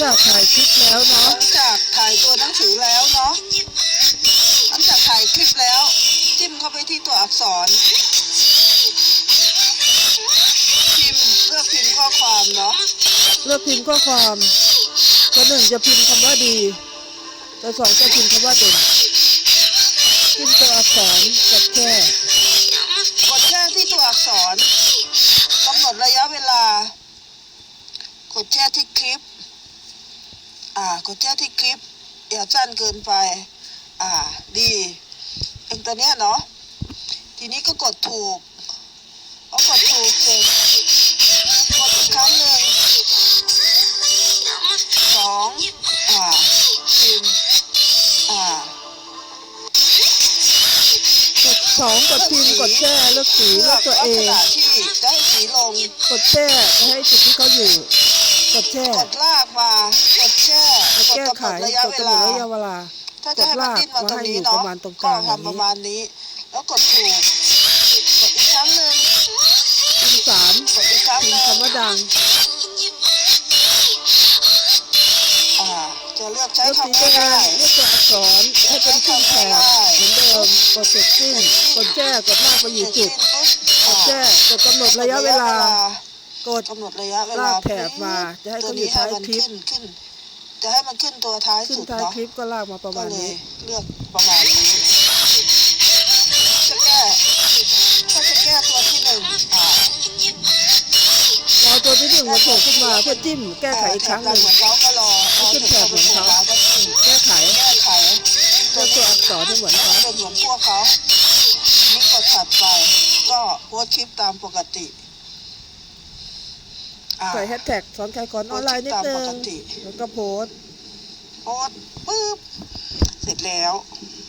จากถ่ายคลิปแล้วหเนาะลังจากถ่ายตัวหนังสือแล้วเนาะหลังจากถ่ายคลิปแล้ว จิ้มเข้าไปที่ตัวอักษร พิมพ์เลือกพิมพ์ข้อความเนาะ เลือกพิมพ์ข้อความตัวหนึ่งจะพิมพ์คำว่าดีตัวสองจะพิมพ์คำว่าเด่นพิมพ์ตัวอักษรกดแค่ กดแช่ที่ตัวอักษรกำหนดระยะเวลา กดแช่ที่คลิป อ่ากดแช่ที่คลิปอย่าสั้นเกินไป อ่า ดีเองตัวเนี้ยเนาะทีนี้ก็กดถูกพอกดถูกเสร็จกดอีกครั้งหนึ่งสองอ่าพิมพ์อ่ากดสองกดพิมพ์กดแช่เลือกสีเลือกตัวเอลักษณะที่ได้สีลงกดแช่จะให้จุดที่เขาอยู่ กดแช่กดลากมากดแช่กดกด แก้กำไขหนดระยะกดเวกำหนลาดระยะเวลาถ้าจะให้มันดิ้นมาตรงนี้กดลากเนาะมาให้อยู่ประมาณตรงกก็ลางแบบนี้ทำประมาณนี้ แล้วกดถูกกดอีกครั้งหนึ่งพิมพ์สามกดอีกครั้งพิหมนึ่งพ์คำว่าดังอ่าจะเลือกใช้เลือกสีคำตัวเอง่างยเลือกตัวอักษรให้เป็นขึ้นแถบเหมือนเดิมกดเสร็จสิ้นกดแช่กดลากไปๆอยู่เสร็จุจดสิ้นปุ๊บกดแช่กดกำหนดระยะเวลากดกำหนดระยะเวลาลากแถบมาจะให้เขาอยู่ท้ายคลิป จะให้มันขึ้นตัวท้ายขึ้นสุดท้ายเนาะคลิปก็ลากมาประก็มาณเลยนี้เลือกประมาณนี้จะแก้ถ้าจะแก้ตัวที่หนึ่งอ่าเราตัวที่หนึ่งมันโผล่ขึ้นมาเพื่อจิ้มแก้ไขอีกครั้งหนึ่ง เหมือนเขาก็รอรอขึ้นแถบเหมือนเขา ก็จิ้มแก้ไขแก้ไขเลือกตัวอักษรให้เหมือนเขาเป็นเหมือนพวกเขานี่กดถัดไป ก็โพสต์คลิปตามปกติอ่า ใส่แฮชแท็กสอนขายของออนไลน์นิดนึตามปงกติแล้วก็โพสต์โพสต์ปึ๊บ เสร็จแล้วเ